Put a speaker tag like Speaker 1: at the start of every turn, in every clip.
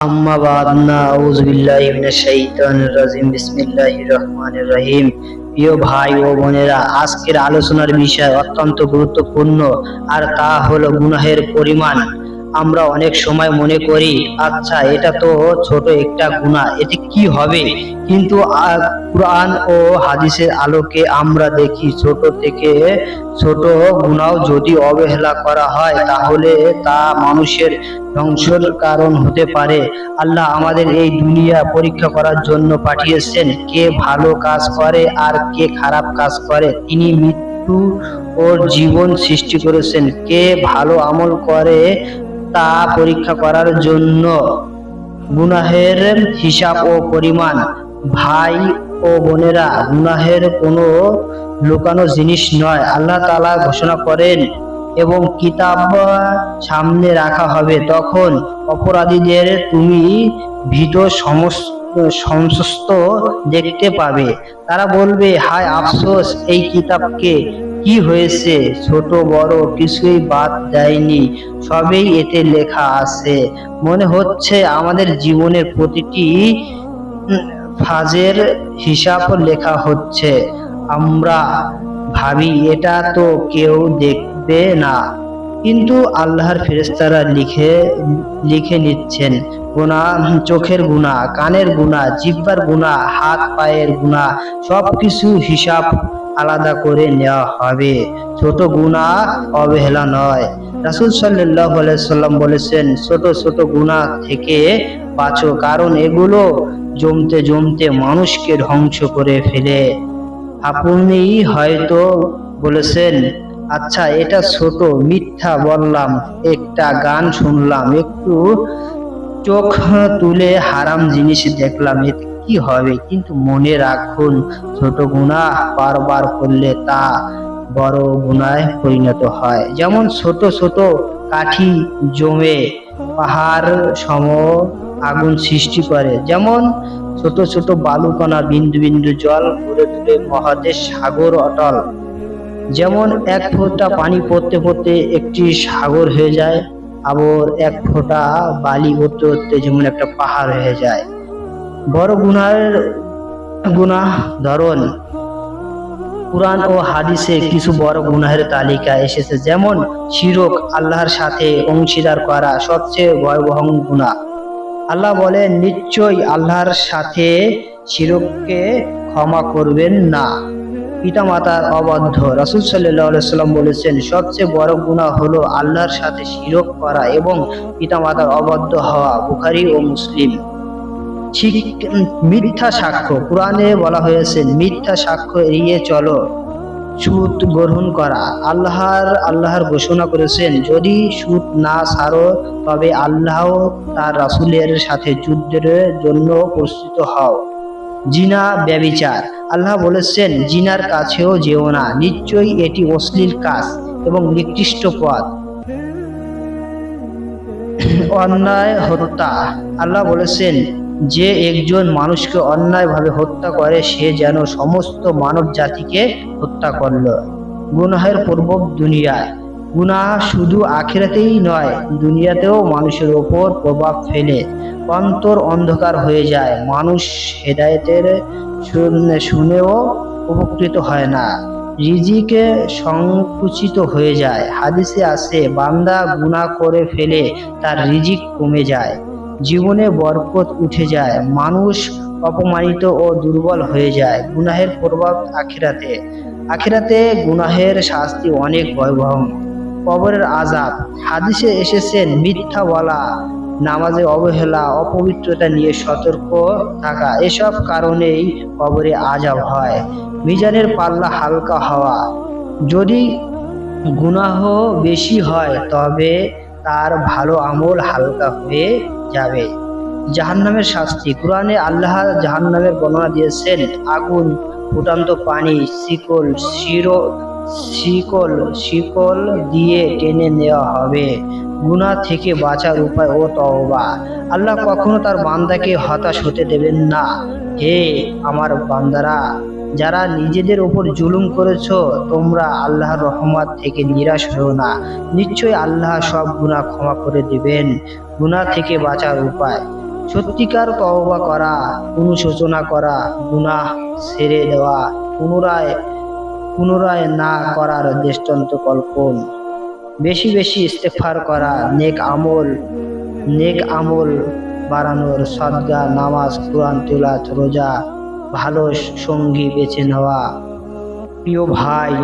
Speaker 1: أما بعد نعوذ بالله من الشيطان الرجيم بسم الله الرحمن الرحيم প্রিয় ভাই ও বোনেরা আজকের আলোচনার বিষয় অত্যন্ত গুরুত্বপূর্ণ আর তা হলো গুনাহের পরিমাণ আমরা অনেক সময় মনে করি আচ্ছা এটা তো ছোট একটা গুনাহ এটি কি হবে? কিন্তু কুরআন ও হাদিসের আলোকে আমরা দেখি ছোট থেকে ছোট গুনাহ যদি অবহেলা করা হয়, তাহলে তা মানুষের ধ্বংসের কারণ হতে পারে। আল্লাহ আমাদের এই দুনিয়া পরীক্ষা করার জন্য পাঠিয়েছেন, কে ভালো কাজ করে আর কে খারাপ কাজ করে। তিনি মৃত্যু ও জীবন সৃষ্টি করেছেন। কে ভালো আমল করে তা পরীক্ষা করার জন্য গুনাহের হিসাব ও পরিমাণ, ভাই ও বোনেরা, গুনাহের কোনো লুকানো জিনিস নয়, আল্লাহ তাআলা ঘোষণা করেন এবং কিতাব সামনে রাখা হবে। তখন অপরাধীদের তুমি ভীত সমস্ত দেখতে পাবে। তারা বলবে, হায় আফসোস, এই কিতাবকে কি হয়েছে? ছোট, বড় কিছুই বাদ দেয়নি। সবই এতে লেখা আছে। মনে হচ্ছে আমাদের জীবনের প্রতিটি ফাজের হিসাব লেখা হচ্ছে। আমরা ভাবি, এটা তো কেউ দেখবে না। কিন্তু আল্লাহর ফেরেশতারা লিখে লিখে নিচ্ছেন গুণা চোখের গুণা কানের গুণা জিহ্বার গুণা হাত, পায়ের গুণা সবকিছু হিসাব আলাদা করে নেওয়া হবে। ছোট গুণা অবহেলা নয়। রাসূল আলাইহি সাল্লাম বলেছেন, ছোট ছোট গুণা থেকে বাঁচো, কারণ এগুলো জমতে জমতে মানুষকে ধ্বংস করে ফেলে। আপনি হয়তো বলেছেন আচ্ছা এটা ছোট, মিথ্যা বললাম, একটা গান শুনলাম, একটু চোখ তুলে হারাম জিনিস দেখলাম এতে কি হবে? কিন্তু মনে রাখুন, ছোট গুণা বারবার করলে তা বড় গুণায় পরিণত হয়। যেমন ছোট ছোট কাঠি জমে পাহাড় সম আগুন সৃষ্টি করে, যেমন ছোট ছোট বালুকণা বিন্দু বিন্দু জল ঘুরে তুলে মহাদেশ সাগর অটল। যেমন এক ফোঁটা পানি পড়তে পড়তে একটি সাগর হয়ে যায়, আবার এক ফোঁটা বালি পড়তে পড়তে যেমন একটা পাহাড় হয়ে যায়। বড় গুনার গুনাহ ধরন, কোরআন ও হাদিসে কিছু বড় গুনাহের তালিকা এসেছে। যেমন, শিরক আল্লাহর সাথে অংশীদার করা সবচেয়ে ভয়াবহ গুনাহ। আল্লাহ বলেন, নিশ্চয়ই আল্লাহর সাথে শিরককে ক্ষমা করবেন না। পিতামাতার অবাধ্য। রাসূল আলাইহি সাল্লাম বলেছেন, সবচেয়ে বড় গুনাহ হলো আল্লাহর সাথে শিরক করা এবং পিতামাতার অবাধ্য হওয়া। বুখারী ও মুসলিম। মিথ্যা সাক্ষ্য। কোরআনে বলা হয়েছে, মিথ্যা সাক্ষ্য এড়িয়ে চলো, সুদ গ্রহণ করা। আল্লাহর আল্লাহর ঘোষণা করেছেন, যদি সুদ না ছাড়ো তবে আল্লাহ তার রাসুলের সাথে যুদ্ধের জন্য প্রস্তুত হও। জিনা ব্যবিচার। আল্লাহ বলেছেন, জিনার কাছেও যেও না। নিশ্চয়ই এটি অশ্লীল কাজ এবং নিকৃষ্ট পথ। অন্যায় হত্যা। আল্লাহ বলেছেন যে একজন মানুষকে অন্যায়ভাবে হত্যা করে, সে যেন সমস্ত মানব জাতিকে হত্যা করল। গুনাহের প্রভাব দুনিয়ায়। গুনাহ শুধু আখিরাতেই নয়, দুনিয়াতেও মানুষের ওপর প্রভাব ফেলে। অন্তর অন্ধকার হয়ে যায়। মানুষ হেদায়েতের শুন- শুনেও উপকৃত হয় না। রিজিকে সংকুচিত হয়ে যায়। হাদিসে আছে বান্দা গুনাহ করে ফেলে, তার রিজিক কমে যায়। জীবনে বরকত উঠে যায়, মানুষ অপমানিত ও দুর্বল হয়ে যায় গুনাহের প্রভাব আখিরাতে। আখিরাতে গুনাহের শাস্তি অনেক ভয়াবহ। কবরের আজাব হাদিসে এসেছেন মিথ্যা বলা নামাজে অবহেলা, অপবিত্রতা নিয়ে সতর্ক থাকা, এসব কারণেই কবরে আজাব হয়। মিজানের পাল্লা হালকা হওয়া। যদি গুনাহ বেশি হয়, তবে তার ভালো আমল হালকা হয়ে যাবে। জাহান্নামের শাস্তি। কোরআনে আল্লাহ জাহান্নামের বর্ণনা দিয়েছেন, আগুন, ফুটান্ত পানি, শিকল, শিরো, শিকল শিকল দিয়ে টেনে নেওয়া হবে। গুনাহ থেকে বাঁচার উপায় ও তওবা। আল্লাহ কখনো তার বান্দাকে হতাশ হতে দেবেন না। হে আমার বান্দারা যারা নিজেদের ওপর জুলুম করেছ, তোমরা আল্লাহর রহমত থেকে নিরাশ হও না। নিশ্চয়ই আল্লাহ সব গুনাহ ক্ষমা করে দিবেন। গুনাহ থেকে বাঁচার উপায়। সত্যিকার তওবা করা, অনুশোচনা করা, গুনাহ ছেড়ে দেওয়া, পুনরায় পুনরায় না করার দৃষ্টান্ত কল্পন। বেশি বেশি ইস্তেফার করা, নেক আমল নেক আমল বাড়ানোর সদগা, নামাজ, কোরআন তুলাত রোজা ভালো সঙ্গী বেছে নেওয়া। প্রিয় ভাই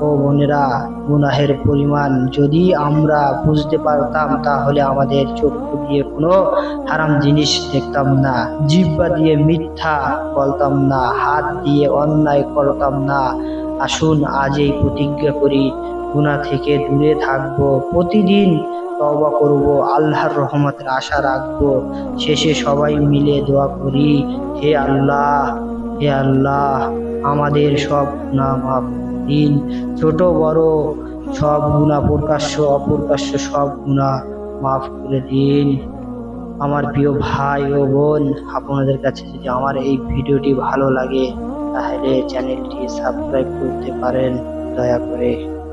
Speaker 1: ও বোনেরা, গুনাহের পরিমাণ যদি আমরা বুঝতে পারতাম, তাহলে আমাদের চক্ষু দিয়ে কোনো হারাম জিনিস দেখতাম না। জিব্বা দিয়ে মিথ্যা বলতাম না, হাত দিয়ে অন্যায় করতাম না। আসুন আজই প্রতিজ্ঞা করি গুনাহ থেকে দূরে থাকব। প্রতিদিন তওবা করব, আল্লাহর রহমতের আশা রাখব। শেষে সবাই মিলে দোয়া করি, হে আল্লাহ হে আল্লাহ, আমাদের সব গুনাহ মাফ দিন। ছোট, বড় সব গুণা প্রকাশ্য, অপ্রকাশ্য সব গুণা মাফ করে দিন। আমার প্রিয় ভাই ও বোন, আপনাদের কাছে যদি আমার এই ভিডিওটি ভালো লাগে, তাহলে চ্যানেলটি সাবস্ক্রাইব করতে পারেন। দয়া করে।